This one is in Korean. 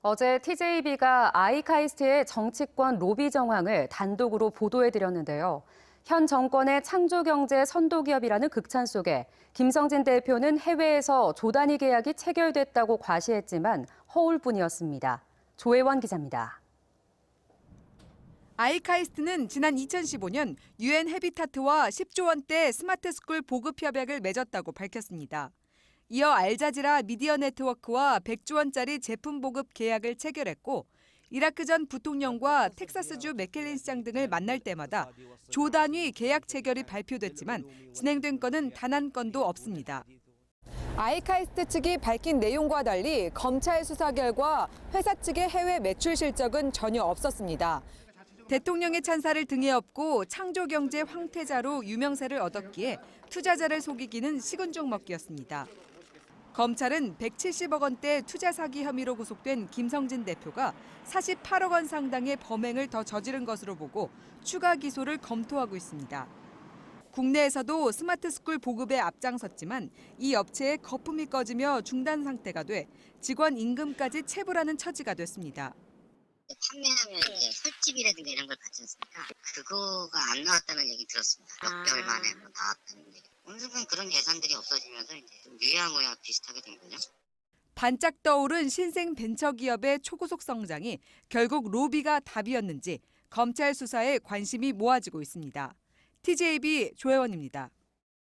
어제 TJB가 아이카이스트의 정치권 로비 정황을 단독으로 보도해드렸는데요. 현 정권의 창조경제 선도기업이라는 극찬 속에 김성진 대표는 해외에서 조단위 계약이 체결됐다고 과시했지만 허울뿐이었습니다. 조혜원 기자입니다. 아이카이스트는 지난 2015년 유엔 헤비타트와 10조 원대 스마트스쿨 보급 협약을 맺었다고 밝혔습니다. 이어 알자지라 미디어 네트워크와 100조 원짜리 제품 보급 계약을 체결했고 이라크 전 부통령과 텍사스주 맥켈린 시장 등을 만날 때마다 조 단위 계약 체결이 발표됐지만 진행된 건은 단 한 건도 없습니다. 아이카이스트 측이 밝힌 내용과 달리 검찰 수사 결과 회사 측의 해외 매출 실적은 전혀 없었습니다. 대통령의 찬사를 등에 업고 창조경제 황태자로 유명세를 얻었기에 투자자를 속이기는 식은 죽 먹기였습니다. 검찰은 170억 원대 투자 사기 혐의로 구속된 김성진 대표가 48억 원 상당의 범행을 더 저지른 것으로 보고 추가 기소를 검토하고 있습니다. 국내에서도 스마트스쿨 보급에 앞장섰지만 이 업체의 거품이 꺼지며 중단 상태가 돼 직원 임금까지 체불하는 처지가 됐습니다. 판매하면 이제 설집이라든가 이런 걸 받지 않습니까? 그거가 안 나왔다는 얘기 들었습니다. 몇 개월 만에 뭐 나왔다는 순간 그런 예산들이 없어지면서 이제 좀 유야무야 비슷하게 된 거죠. 반짝 떠오른 신생 벤처기업의 초고속 성장이 결국 로비가 답이었는지 검찰 수사에 관심이 모아지고 있습니다. TJB 조혜원입니다.